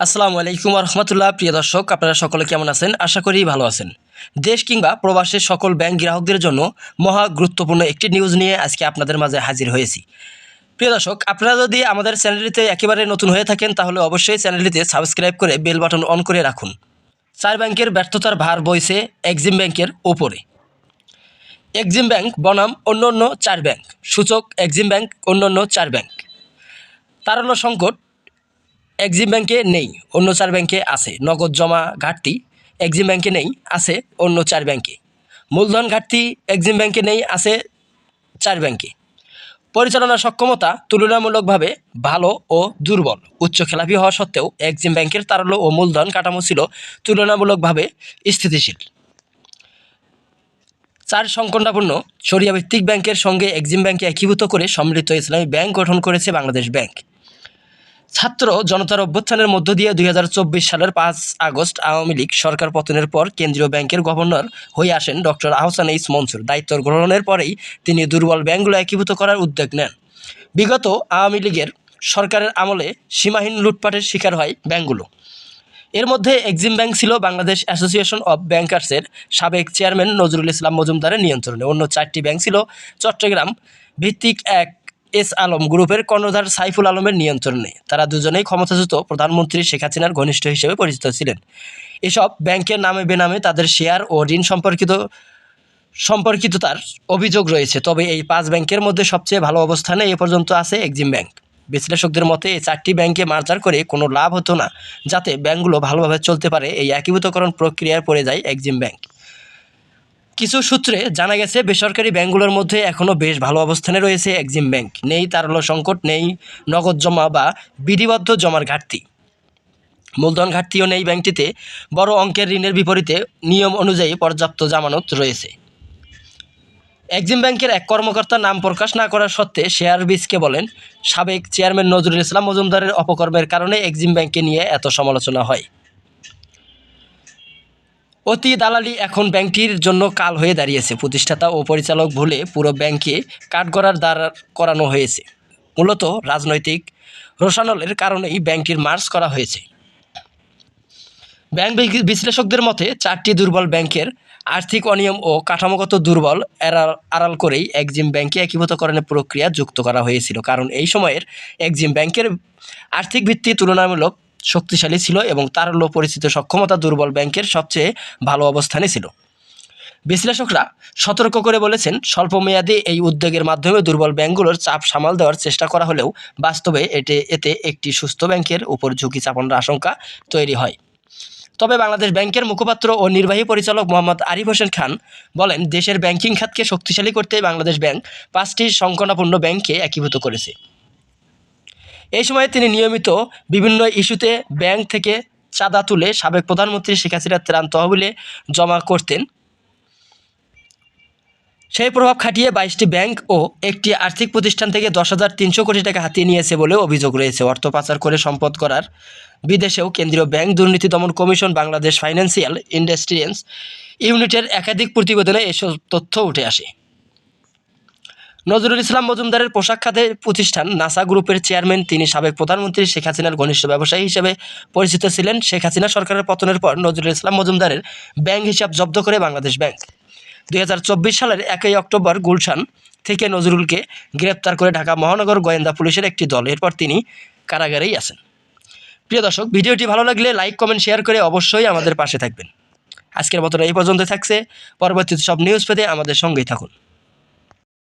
আসসালামু আলাইকুম রহমতুল্লাহ প্রিয় দর্শক, আপনারা সকলে কেমন আছেন? আশা করি ভালো আছেন। দেশ কিংবা প্রবাসের সকল ব্যাংক গ্রাহকদের জন্য মহা গুরুত্বপূর্ণ একটি নিউজ নিয়ে আজকে আপনাদের মাঝে হাজির হয়েছি। প্রিয় দর্শক, আপনারা যদি আমাদের চ্যানেলটিতে একেবারে নতুন হয়ে থাকেন, তাহলে অবশ্যই চ্যানেলটিতে সাবস্ক্রাইব করে বেল বাটন অন করে রাখুন। চার ব্যাংকের ব্যর্থতার ভার বইছে এক্সিম ব্যাংকের ওপরে। এক্সিম ব্যাংক বনাম অন্য অন্য চার ব্যাংক। সূচক এক্সিম ব্যাংক অন্য অন্য চার ব্যাংক। তারল্য সংকট এক্সিম ব্যাংকে নেই, অন্য চার ব্যাংকে আছে। নগদ জমা ঘাটতি এক্সিম ব্যাংকে নেই, আছে অন্য চার ব্যাংকে। মূলধন ঘাটতি এক্সিম ব্যাংকে নেই, আছে চার ব্যাংকে। পরিচালনা সক্ষমতা তুলনামূলকভাবে ভালো ও দুর্বল। উচ্চ খেলাপি হওয়া সত্ত্বেও এক্সিম ব্যাংকের তারল্য ও মূলধন কাঠামো ছিল তুলনামূলকভাবে স্থিতিশীল। চার সংকটাপূর্ণ সরিয়াভিত্তিক ব্যাংকের সঙ্গে এক্সিম ব্যাংকে একীভূত করে সম্মিলিত ইসলামী ব্যাংক গঠন করেছে বাংলাদেশ ব্যাংক। ছাত্র জনতার অভ্যুত্থানের মধ্য দিয়ে দুই হাজার চব্বিশ সালের পাঁচ আগস্ট আওয়ামী লীগ সরকার পতনের পর কেন্দ্রীয় ব্যাংকের গভর্নর হয়ে আসেন ডক্টর আহসান এইস মনসুর। দায়িত্ব গ্রহণের পরেই তিনি দুর্বল ব্যাংকগুলো একীভূত করার উদ্যোগ নেন। বিগত আওয়ামী লীগের সরকারের আমলে সীমাহীন লুটপাটের শিকার হয় ব্যাংকগুলো। এর মধ্যে এক্সিম ব্যাংক ছিল বাংলাদেশ অ্যাসোসিয়েশন অব ব্যাংকার্সের সাবেক চেয়ারম্যান নজরুল ইসলাম মজুমদারের নিয়ন্ত্রণে। অন্য চারটি ব্যাংক ছিল চট্টগ্রাম ভিত্তিক এক এস আলম গ্রুপের কর্ণধার সাইফুল আলমের নিয়ন্ত্রণে তারা দুজনেই ক্ষমতাচ্যুত প্রধানমন্ত্রী শেখ হাসিনার ঘনিষ্ঠ হিসেবে পরিচিত ছিলেন। এসব ব্যাংকের নামে বেনামে তাদের শেয়ার ও ঋণ সম্পর্কিত, সম্পর্কিততার অভিযোগ রয়েছে। তবে এই পাঁচ ব্যাংকের মধ্যে সবচেয়ে ভালো অবস্থানে এ পর্যন্ত আছে এক্সিম ব্যাংক। বিশ্লেষকদের মতে, এই চারটি ব্যাংকে মার্জার করে কোনো লাভ হতো না, যাতে ব্যাংকগুলো ভালোভাবে চলতে পারে। এই একীভূতকরণ প্রক্রিয়ায় পড়ে যায় এক্সিম ব্যাংক। কিছু সূত্রে জানা গেছে, বেসরকারি ব্যাংকগুলোর মধ্যে এখনও বেশ ভালো অবস্থানে রয়েছে এক্সিম ব্যাংক। নেই তারল্য সংকট, নেই নগদ জমা বা বিধিবদ্ধ জমার ঘাটতি। মূলধন ঘাটতিও নেই ব্যাংকটিতে, বড় অঙ্কের ঋণের বিপরীতে নিয়ম অনুযায়ী পর্যাপ্ত জামানত রয়েছে। এক্সিম ব্যাংকের এক কর্মকর্তার নাম প্রকাশ না করার সত্ত্বে শেয়ার বিজকে বলেন, সাবেক চেয়ারম্যান নজরুল ইসলাম মজুমদারের অপকর্মের কারণে এক্সিম ব্যাংককে নিয়ে এত সমালোচনা হয়। অতি দালালি এখন ব্যাংকটির জন্য কাল হয়ে দাঁড়িয়েছে। প্রতিষ্ঠাতা ও পরিচালক ভুলে পুরো ব্যাংকে কাঠগড়ার দ্বার করানো হয়েছে। মূলত রাজনৈতিক রোশানলের কারণেই ব্যাংকটির মার্চ করা হয়েছে। ব্যাংক বিশ্লেষকদের মতে, চারটি দুর্বল ব্যাংকের আর্থিক অনিয়ম ও কাঠামোগত দুর্বল এড়াল আড়াল করেই এক্সিম ব্যাংকে একীভূতকরণের প্রক্রিয়া যুক্ত করা হয়েছিল। কারণ এই সময়ের এক্সিম ব্যাংকের আর্থিক ভিত্তি তুলনামূলক শক্তিশালী ছিল এবং তারল্য পরিচিত সক্ষমতা দুর্বল ব্যাংকের সবচেয়ে ভালো অবস্থানে ছিল। বিশ্লেষকরা সতর্ক করে বলেছেন, স্বল্পমেয়াদী এই উদ্যোগের মাধ্যমে দুর্বল ব্যাংকগুলোর চাপ সামাল দেওয়ার চেষ্টা করা হলেও বাস্তবে এতে এতে একটি সুস্থ ব্যাংকের উপর ঝুঁকি চাপানোর আশঙ্কা তৈরি হয়। তবে বাংলাদেশ ব্যাংকের মুখপাত্র ও নির্বাহী পরিচালক মোহাম্মদ আরিফ হোসেন খান বলেন, দেশের ব্যাংকিং খাতকে শক্তিশালী করতে বাংলাদেশ ব্যাংক পাঁচটি সংকটাপূর্ণ ব্যাংককে একীভূত করেছে। এই সময়ে তিনি নিয়মিত বিভিন্ন ইস্যুতে ব্যাংক থেকে চাঁদা তুলে সাবেক প্রধানমন্ত্রী শেখ হাসিনার ত্রাণ তহবিলে জমা করতেন। সেই প্রভাব খাটিয়ে বাইশটি ব্যাংক ও একটি আর্থিক প্রতিষ্ঠান থেকে দশ হাজার তিনশো কোটি টাকা হাতিয়ে নিয়েছে বলে অভিযোগ রয়েছে। অর্থ পাচার করে সম্পদ করার বিদেশেও কেন্দ্রীয় ব্যাংক দুর্নীতি দমন কমিশন বাংলাদেশ ফাইন্যান্সিয়াল ইন্ডাস্ট্রিয়েন্স ইউনিটের একাধিক প্রতিবেদনে এসব তথ্য উঠে আসে। নজরুল ইসলাম মজুমদারের পোশাক খাতে প্রতিষ্ঠান নাসা গ্রুপের চেয়ারম্যান, তিনি সাবেক প্রধানমন্ত্রী শেখ হাসিনার ঘনিষ্ঠ ব্যবসায়ী হিসেবে পরিচিত ছিলেন। শেখ হাসিনা সরকারের পতনের পর নজরুল ইসলাম মজুমদারের ব্যাংক হিসাব জব্দ করে বাংলাদেশ ব্যাংক। দু হাজার চব্বিশ সালের একই অক্টোবর গুলশান থেকে নজরুলকে গ্রেপ্তার করে ঢাকা মহানগর গোয়েন্দা পুলিশের একটি দল। এরপর তিনি কারাগারেই আছেন। প্রিয় দর্শক, ভিডিওটি ভালো লাগলে লাইক, কমেন্ট, শেয়ার করে অবশ্যই আমাদের পাশে থাকবেন। আজকের মতন এই পর্যন্ত থাকছে। পরবর্তীতে সব নিউজ পেতে আমাদের সঙ্গেই থাকুন।